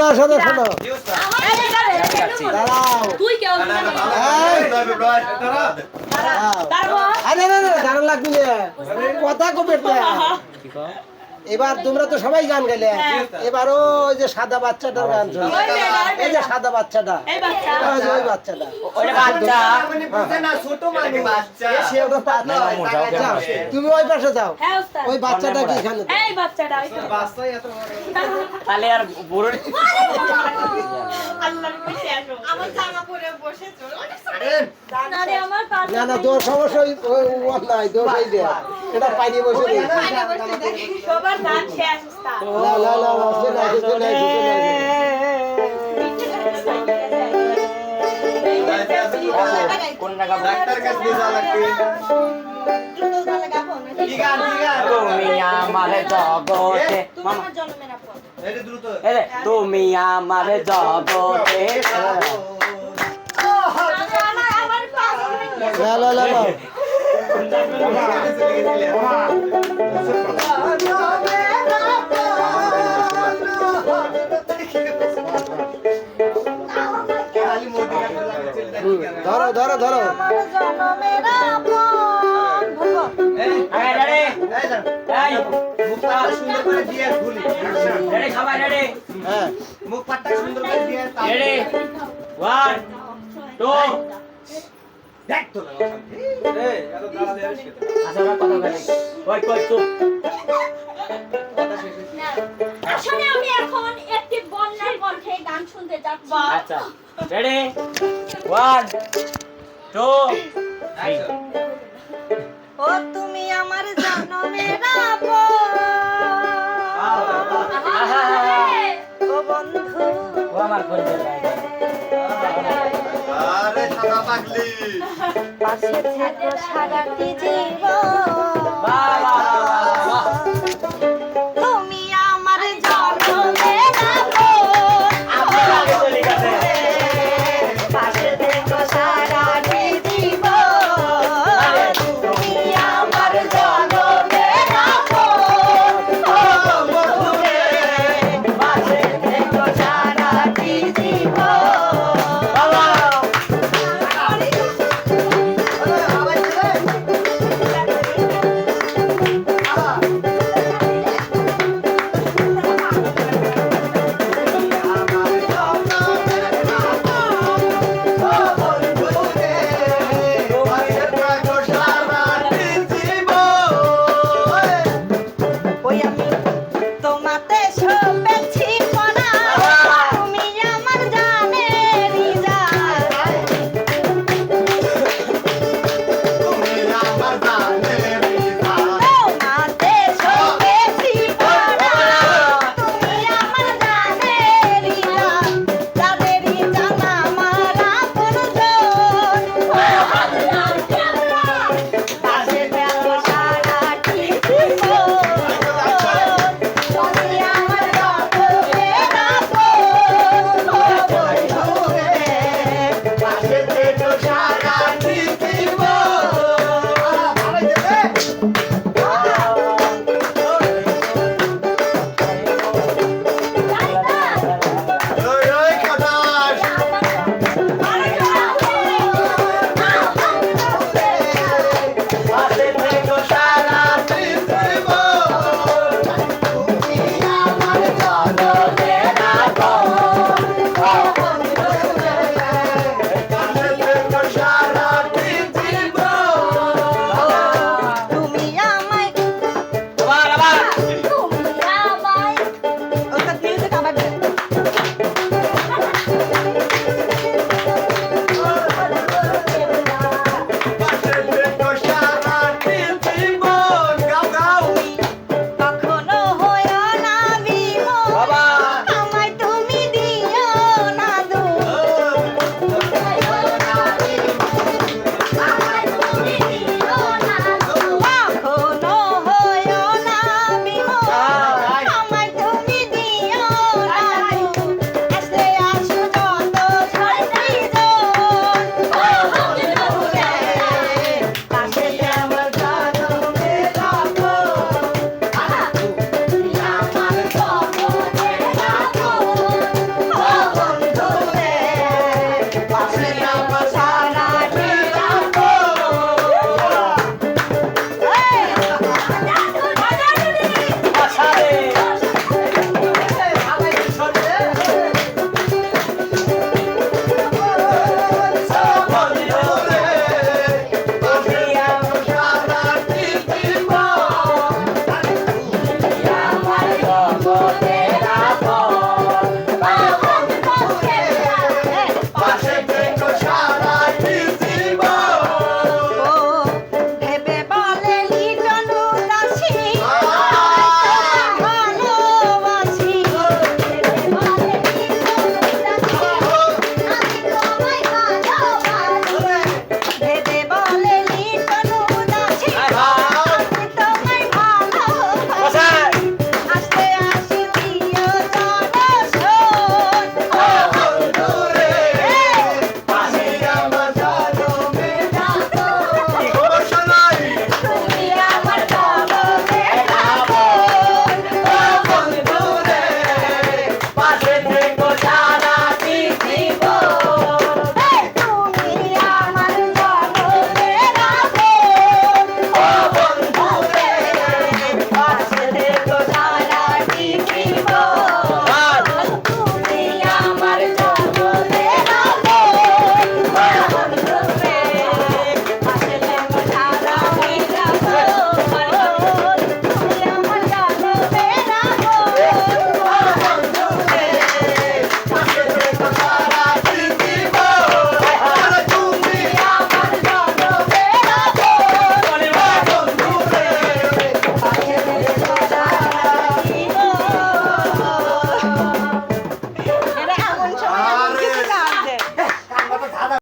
শোনো শোনো শোনো দাঁড়াও। আরে না না দাঁড়ান লাগবি কথা এবার তোমরা তো সবাই গান গাইলে এবার ওই যে সাদা বাচ্চাটার গান শোনো ওই মেয়েটা, ওই এই যে সাদা বাচ্চাটা। ওই বাচ্চাটা। তুমি ওই পাশে যাও। হ্যাঁ ওই বাচ্চাটা কি এখানে। তাহলে আর বুড়ো না রে আমার পা না না দোষ অবশ্যই নাই দোষ এটা পাইনি বসে না না না না, সে নাই, সে নাই। তুমি আমার জগতে ওই কই চুপ। আসলে আমি এখন একটি বন্যার কণ্ঠে গান শুনতে যাচ্ছি। আচ্ছা রেডি? ওয়ান টু থ্রি ও তুমি আমার জন্মের ও বন্ধু। ও আমার কোন পাশে থাকো সারাটি জীবন। বাহ